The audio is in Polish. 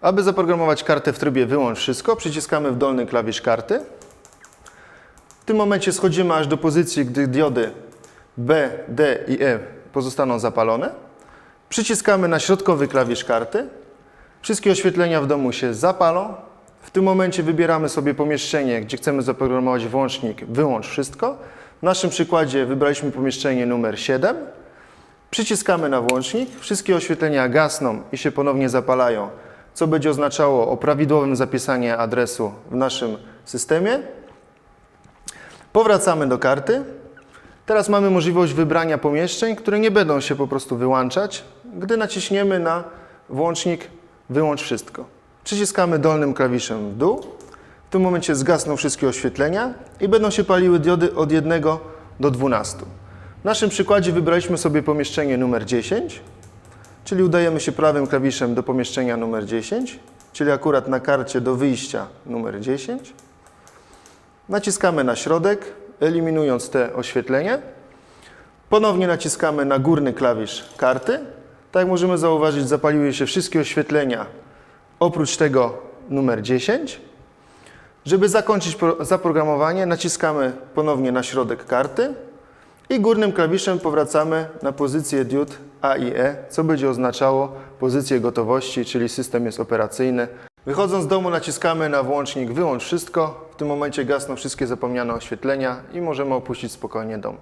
Aby zaprogramować kartę w trybie wyłącz wszystko, przyciskamy w dolny klawisz karty. W tym momencie schodzimy aż do pozycji, gdy diody B, D i E pozostaną zapalone. Przyciskamy na środkowy klawisz karty. Wszystkie oświetlenia w domu się zapalą. W tym momencie wybieramy sobie pomieszczenie, gdzie chcemy zaprogramować włącznik wyłącz wszystko. W naszym przykładzie wybraliśmy pomieszczenie numer 7. Przyciskamy na włącznik, wszystkie oświetlenia gasną i się ponownie zapalają, co będzie oznaczało o prawidłowym adresu w naszym systemie. Powracamy do karty. Teraz mamy możliwość wybrania pomieszczeń, które nie będą się po prostu wyłączać, gdy naciśniemy na włącznik wyłącz wszystko. Przyciskamy dolnym klawiszem w dół. W tym momencie zgasną wszystkie oświetlenia i będą się paliły diody od 1 do 12. W naszym przykładzie wybraliśmy sobie pomieszczenie numer 10, czyli udajemy się prawym klawiszem do pomieszczenia numer 10, czyli akurat na karcie do wyjścia numer 10. Naciskamy na środek, eliminując te oświetlenie. Ponownie naciskamy na górny klawisz karty. Tak jak możemy zauważyć, zapaliły się wszystkie oświetlenia, oprócz tego numer 10. Żeby zakończyć pro- zaprogramowanie, naciskamy ponownie na środek karty i górnym klawiszem powracamy na pozycję diod A i E, co będzie oznaczało pozycję gotowości, czyli system jest operacyjny. Wychodząc z domu naciskamy na włącznik wyłącz wszystko. W tym momencie gasną wszystkie zapomniane oświetlenia i możemy opuścić spokojnie dom.